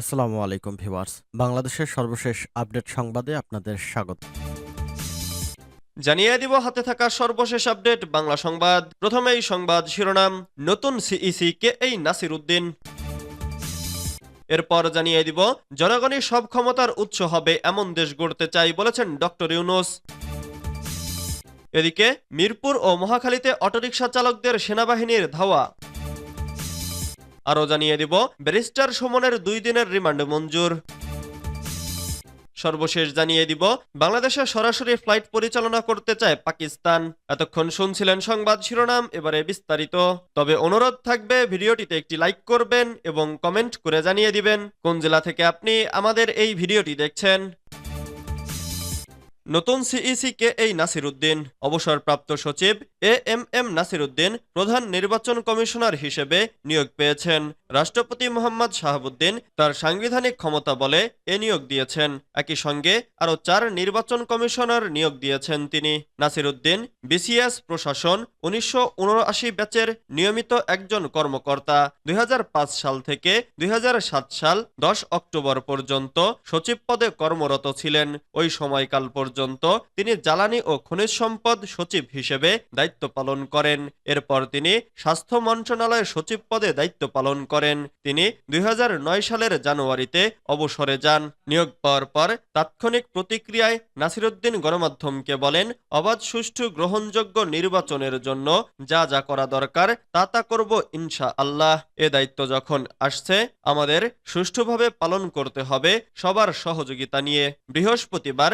আসসালামু আলাইকুম ভিউয়ার্স। বাংলাদেশের সর্বশেষ আপডেট সংবাদে আপনাদের স্বাগত। জানিয়ে দিব, হাতে থাকা সর্বশেষ আপডেট, বাংলা সংবাদ। প্রথমেই সংবাদ শিরোনাম, নতুন সিইসি কে এই নাসির উদ্দিন এরপর জানিয়ে দিব জনগণই সব ক্ষমতার উৎস হবে এমন দেশ গড়তে চাই বলেছেন ডক্টর ইউনুস। এদিকে, মিরপুর ও মহাখালীতে অটোরিকশা চালকদের সেনাবাহিনীর ধাওয়া। আরও জানিয়ে দিব। ব্যারিস্টার সুমনের দুই দিনের রিমান্ড মঞ্জুর। সর্বশেষ জানিয়ে দিব, বাংলাদেশে সরাসরি ফ্লাইট পরিচালনা করতে চায় পাকিস্তান। এতক্ষণ শুনছিলেন সংবাদ শিরোনাম, এবারে বিস্তারিত। তবে অনুরোধ থাকবে, ভিডিওটিতে একটি লাইক করবেন এবং কমেন্ট করে জানিয়ে দিবেন, কোন জেলা থেকে আপনি আমাদের এই ভিডিওটি দেখছেন। নতুন সিইসি কে এই নাসির উদ্দিন অবসরপ্রাপ্ত সচিব A M M Nasir Uddin প্রধান নির্বাচন কমিশনার হিসেবে নিয়োগ পেয়েছেন। রাষ্ট্রপতি মোহাম্মদ শাহাবুদ্দিন তার সাংবিধানিক ক্ষমতা বলে এ নিয়োগ দিয়েছেন। একই সঙ্গে আরও চার নির্বাচন কমিশনার নিয়োগ দিয়েছেন তিনি। নাসির উদ্দিন বিসিএস প্রশাসন, উনিশশো উনআশি ব্যাচের নিয়মিত একজন কর্মকর্তা। দুই হাজার পাঁচ সাল থেকে দুই হাজার সাত সাল দশ অক্টোবর পর্যন্ত সচিব পদে কর্মরত ছিলেন। ওই সময়কাল পর্যন্ত তিনি জ্বালানি ও খনিজ সম্পদ সচিব হিসেবে দায়িত্ব পালন করেন। এরপর তিনি স্বাস্থ্য মন্ত্রণালয়ের সচিব পদে দায়িত্ব পালন করেন। তিনি দুই সালের জানুয়ারিতে অবসরে যান। নিয়োগ পাওয়ার পর তাৎক্ষণিক প্রতিক্রিয়ায় নাসিরুদ্দিন গণমাধ্যমকে বলেন, অবাধ, সুষ্ঠু, গ্রহণযোগ্য নির্বাচনের জন্য যা যা করা দরকার, তা তা করব ইনশা আল্লাহ এ দায়িত্ব যখন আসছে, আমাদের সুষ্ঠুভাবে পালন করতে হবে সবার সহযোগিতা নিয়ে। বৃহস্পতিবার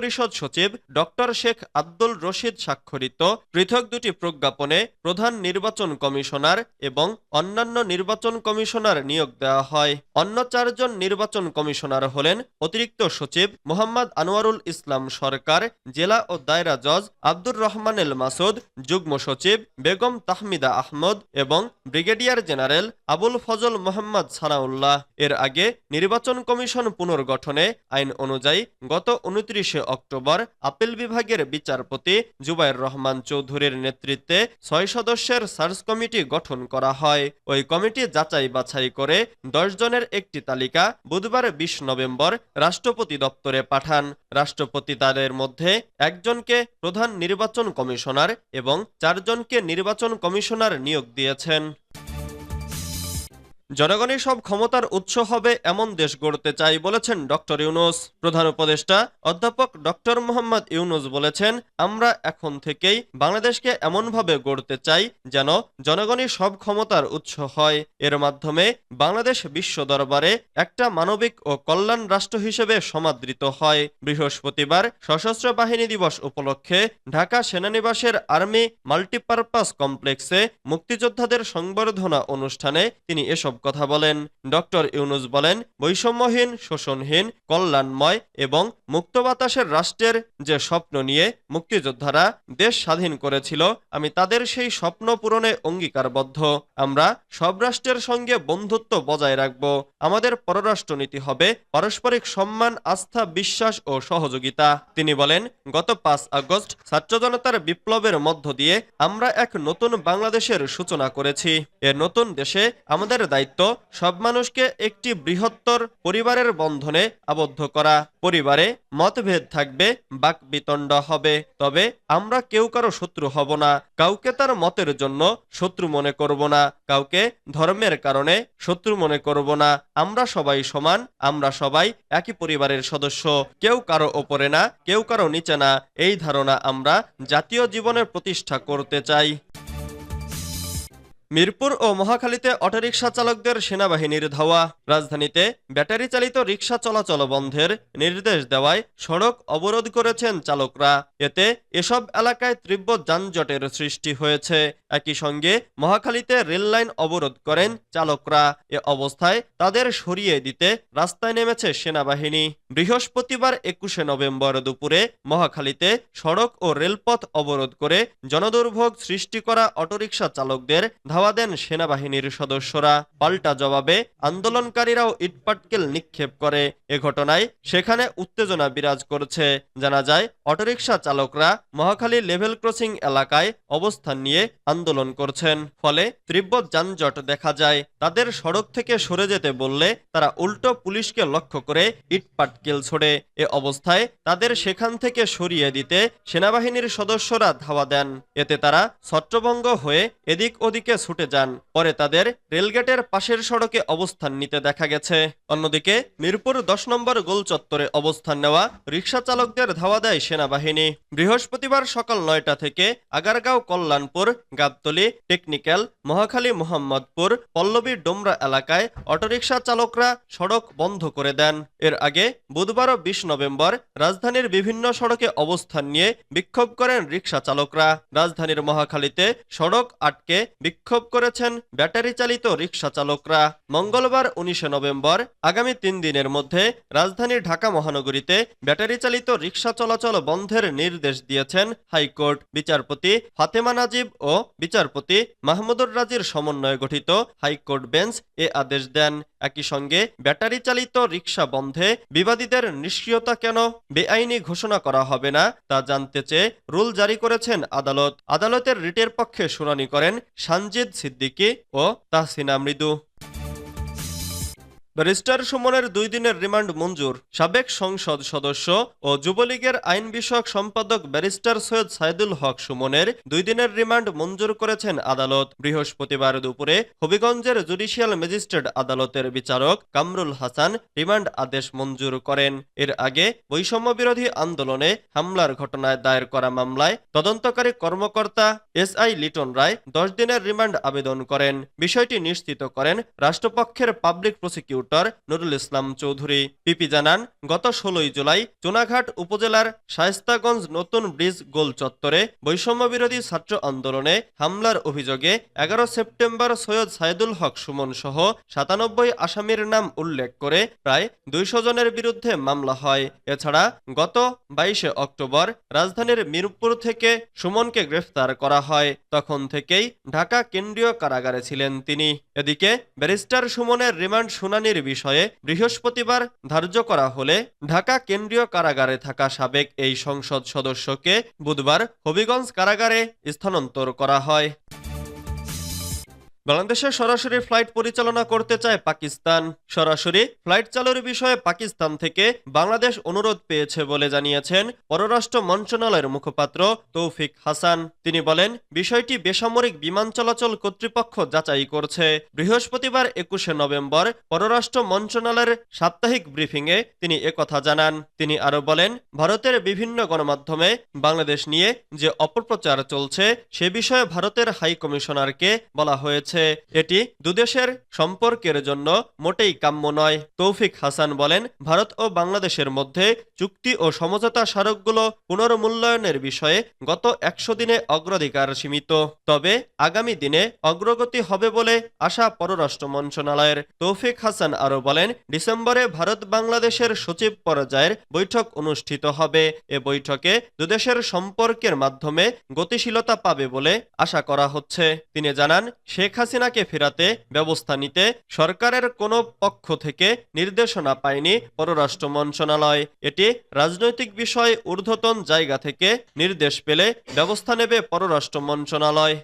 মন্ত্রিপরিষদ সচিব ডক্টর শেখ আব্দুল রশিদ স্বাক্ষরিত পৃথক দুটি প্রজ্ঞাপনে প্রধান নির্বাচন কমিশনার এবং অন্যান্য নির্বাচন কমিশনার নিয়োগ দেওয়া হয়। অন্য চারজন নির্বাচন কমিশনার হলেন অতিরিক্ত সচিব মোহাম্মদ আনোয়ারুল ইসলাম সরকার, জেলা ও দায়রা জজ আব্দুর রহমান এল মাসুদ, যুগ্ম সচিব বেগম তাহমিদা আহমদ এবং ব্রিগেডিয়ার জেনারেল আবুল ফজল মোহাম্মদ সানাউল্লাহ। এর আগে নির্বাচন কমিশন পুনর্গঠনে আইন অনুযায়ী গত উনত্রিশে অক্টোবর আপিল বিভাগের বিচারপতি জুবাইর রহমান চৌধুরীর নেতৃত্বে ছয় সদস্যের সার্চ কমিটি গঠন করা হয়। ওই কমিটি যাচাই বাছাই করে জনের একটি তালিকা বুধবার বিশ নভেম্বর রাষ্ট্রপতি দপ্তরে পাঠান। রাষ্ট্রপতি তাদের মধ্যে একজনকে প্রধান নির্বাচন কমিশনার এবং চারজনকে নির্বাচন কমিশনার নিয়োগ দিয়েছেন। জনগণই সব ক্ষমতার উৎস হবে এমন দেশ গড়তে চাই বলেছেন ডক্টর ইউনুস। প্রধান উপদেষ্টা অধ্যাপক ডক্টর মোহাম্মদ ইউনুস বলেছেন, আমরা এখন থেকেই বাংলাদেশকে এমনভাবে গড়তে চাই যেন জনগণই সব ক্ষমতার উৎস হয়। এর মাধ্যমে বাংলাদেশ বিশ্ব দরবারে একটা মানবিক ও কল্যাণ রাষ্ট্র হিসেবে সমাদৃত হয়। বৃহস্পতিবার সশস্ত্র বাহিনী দিবস উপলক্ষে ঢাকা সেনানিবাসের আর্মি মাল্টিপারপাস কমপ্লেক্সে মুক্তিযোদ্ধাদের সংবর্ধনা অনুষ্ঠানে তিনি এসব কথা বলেন। ডক্টর ইউনুস বলেন, বৈষম্যহীন, শোষণহীন, কল্যাণময় এবং মুক্ত বাতাসের রাষ্ট্রের যে স্বপ্ন নিয়ে মুক্তিযোদ্ধারা দেশ স্বাধীন করেছিল, আমি তাদের সেই স্বপ্ন পূরণে অঙ্গীকারবদ্ধ। আমরা সব রাষ্ট্রের সঙ্গে বন্ধুত্ব বজায় রাখব। আমাদের পররাষ্ট্রনীতি হবে পারস্পরিক সম্মান, আস্থা, বিশ্বাস ও সহযোগিতা। তিনি বলেন, গত পাঁচ আগস্ট ছাত্র জনতার বিপ্লবের মধ্য দিয়ে আমরা এক নতুন বাংলাদেশের সূচনা করেছি। এ নতুন দেশে আমাদের দায়িত্ব সব মানুষকে একটি বৃহত্তর পরিবারের বন্ধনে আবদ্ধ করা। পরিবারে মতভেদ থাকবে, বাক বিতণ্ড হবে। তবে আমরা কেউ কারও শত্রু হব না। কাউকে তার মতের জন্য শত্রু মনে করব না। কাউকে ধর্মের কারণে শত্রু মনে করব না। আমরা সবাই সমান, আমরা সবাই একই পরিবারের সদস্য। কেউ কারও ওপরে না, কেউ কারও নিচে না। এই ধারণা আমরা জাতীয় জীবনের প্রতিষ্ঠা করতে চাই। মিরপুর ও মহাখালীতে অটোরিকশা চালকদের সেনাবাহিনীর ধাওয়া। রাজধানীতে ব্যাটারি চালিত রিকশা চলাচল বন্ধের নির্দেশ দেওয়ায় সড়ক অবরোধ করেছেন চালকরা। এতে এসব এলাকায় তীব্র যানজটের সৃষ্টি হয়েছে। একই সঙ্গে মহাখালীতে রেললাইন অবরোধ করেন চালকরা। এ অবস্থায় তাদের সরিয়ে দিতে রাস্তায় নেমেছে সেনাবাহিনী। বৃহস্পতিবার একুশে নভেম্বর দুপুরে মহাখালীতে সড়ক ও রেলপথ অবরোধ করে জনদুর্ভোগ সৃষ্টি করা অটোরিকশা চালকদের ধাওয়া ধাওয়া দেন সেনাবাহিনীর সদস্যরা। পাল্টা জবাবে আন্দোলনকারীরাও ইটপাটকেল নিক্ষেপ করে। এ ঘটনায় সেখানে উত্তেজনা বিরাজ করছে। জানা যায়, অটোরিকশা চালকরা মহাখালী লেভেল ক্রসিং এলাকায় অবস্থান নিয়ে আন্দোলন করছেন। ফলে তীব্র যানজট দেখা যায়। তাদের সড়ক থেকে সরে যেতে বললে তারা উল্টো পুলিশকে লক্ষ্য করে ইটপাটকেল ছোড়ে। এ অবস্থায় তাদের সেখান থেকে সরিয়ে দিতে সেনাবাহিনীর সদস্যরা ধাওয়া দেন। এতে তারা ছত্রভঙ্গ হয়ে এদিক ওদিকে ছুটে যান। পরে তাদের রেলগেটের পাশের সড়কে অবস্থান নিতে দেখা গেছে। অন্যদিকে মিরপুর দশ নম্বর গোল চত্বরে অবস্থান নেওয়া রিকশা চালকদের ধাওয়া দেয় সেনাবাহিনী। বৃহস্পতিবার সকাল নয়টা থেকে আগারগাঁও কল্যাণপুর, গাবতলী, টেকনিক্যাল, মহাখালী মোহাম্মদপুর, পল্লবী ডোমরা এলাকায় অটোরিকশা চালকরা সড়ক বন্ধ করে দেন। এর আগে বুধবার ও বিশ নভেম্বর রাজধানীর বিভিন্ন সড়কে অবস্থান নিয়ে বিক্ষোভ করেন রিক্সা চালকরা রাজধানীর মহাখালীতে সড়ক আটকে বিক্ষোভ করেছেন ব্যাটারি চালিত রিকশা চালকরা মঙ্গলবার উনিশে নভেম্বর, আগামী তিন দিনের মধ্যে রাজধানী ঢাকা মহানগরীতে ব্যাটারি চালিত রিক্সা চলাচল বন্ধের নির্দেশ দিয়েছেন হাইকোর্ট। বিচারপতি ফাতেমা নাজিব ও বিচারপতি মাহমুদুর রাজির সমন্বয়ে গঠিত হাইকোর্ট বেঞ্চ এ আদেশ দেন। একই সঙ্গে ব্যাটারি চালিত রিক্সা বন্ধে বিবাদীদের নিষ্ক্রিয়তা কেন বেআইনি ঘোষণা করা হবে না তা জানতে চেয়ে রুল জারি করেছেন আদালত। আদালতের রিটের পক্ষে শুনানি করেন সানজিদ সিদ্দিকী ও তাহসিনা মৃদু। ব্যারিস্টার সুমনের দুই দিনের রিমান্ড মঞ্জুর। সাবেক সংসদ সদস্য ও যুবলীগের আইন বিষয়ক সম্পাদক ব্যারিস্টার সৈয়দ সাইদুল হক সুমনের দুই দিনের রিমান্ড মঞ্জুর করেছেন আদালত। বৃহস্পতিবার দুপুরে হবিগঞ্জের জুডিশিয়াল ম্যাজিস্ট্রেট আদালতের বিচারক কামরুল হাসান রিমান্ড আদেশ মঞ্জুর করেন। এর আগে বৈষম্য বিরোধী আন্দোলনে হামলার ঘটনায় দায়ের করা মামলায় তদন্তকারী কর্মকর্তা এস আই লিটন রায় দশ দিনের রিমান্ড আবেদন করেন। বিষয়টি নিশ্চিত করেন রাষ্ট্রপক্ষের public prosecutor Nurul Islam Chowdhury. PP জানান, গত ষোলোই জুলাই চুনাঘাট উপজেলার শায়স্তাগঞ্জ নতুন ব্রিজ গোল চত্বরে বৈষম্য বিরোধী ছাত্র আন্দোলনে হামলার অভিযোগে এগারো সেপ্টেম্বর সৈয়দ সাইদুল হক সুমন সহ সাতানব্বই আসামির নাম উল্লেখ করে প্রায় দুইশো জনের বিরুদ্ধে মামলা হয়। এছাড়া গত বাইশে অক্টোবর রাজধানীর মিরপুর থেকে সুমনকে গ্রেফতার করা হয়। তখন থেকেই ঢাকা কেন্দ্রীয় কারাগারে ছিলেন তিনি। এদিকে ব্যারিস্টার সুমনের রিমান্ড শুনানির বিষয়ে বৃহস্পতিবার ধার্য করা হলে ঢাকা কেন্দ্রীয় কারাগারে থাকা সাবেক এই সংসদ সদস্যকে বুধবার হবিগঞ্জ কারাগারে স্থানান্তর করা হয়। বাংলাদেশে সরাসরি ফ্লাইট পরিচালনা করতে চায় পাকিস্তান। সরাসরি ফ্লাইট চালুর বিষয়ে পাকিস্তান থেকে বাংলাদেশ অনুরোধ পেয়েছে বলে জানিয়েছেন পররাষ্ট্র মন্ত্রণালয়ের মুখপাত্র তৌফিক হাসান। তিনি বলেন, বিষয়টি বেসামরিক বিমান চলাচল কর্তৃপক্ষ যাচাই করছে। বৃহস্পতিবার একুশে নভেম্বর পররাষ্ট্র মন্ত্রণালয়ের সাপ্তাহিক ব্রিফিংয়ে তিনি একথা জানান। তিনি আরও বলেন, ভারতের বিভিন্ন গণমাধ্যমে বাংলাদেশ নিয়ে যে অপপ্রচার চলছে, সে বিষয়ে ভারতের হাই কমিশনারকে বলা হয়েছে। এটি দুদেশের সম্পর্কের জন্য মোটেই কাম্য নয়। তৌফিক হাসান বলেন, ভারত ও বাংলাদেশের মধ্যে চুক্তি ও সমঝোতা স্মারকগুলো পুনর্মূল্যায়নের বিষয়ে গত একশো দিনে অগ্রাধিকার সীমিত। তবে আগামী দিনে অগ্রগতি হবে বলে আশা পররাষ্ট্র মন্ত্রণালয়ের। তৌফিক হাসান আরও বলেন, ডিসেম্বরে ভারত বাংলাদেশের সচিব পর্যায়ের বৈঠক অনুষ্ঠিত হবে। এ বৈঠকে দুদেশের সম্পর্কের মাধ্যমে গতিশীলতা পাবে বলে আশা করা হচ্ছে। তিনি জানান, শেখ হাসিনাকে ফেরাতে ব্যবস্থা নিতে সরকারের কোনো পক্ষ থেকে নির্দেশনা পায়নি পররাষ্ট্র মন্ত্রণালয়। এটি রাজনৈতিক বিষয় ঊর্ধ্বতন জায়গা থেকে নির্দেশ পেলে ব্যবস্থা নেবে পররাষ্ট্র মন্ত্রণালয়।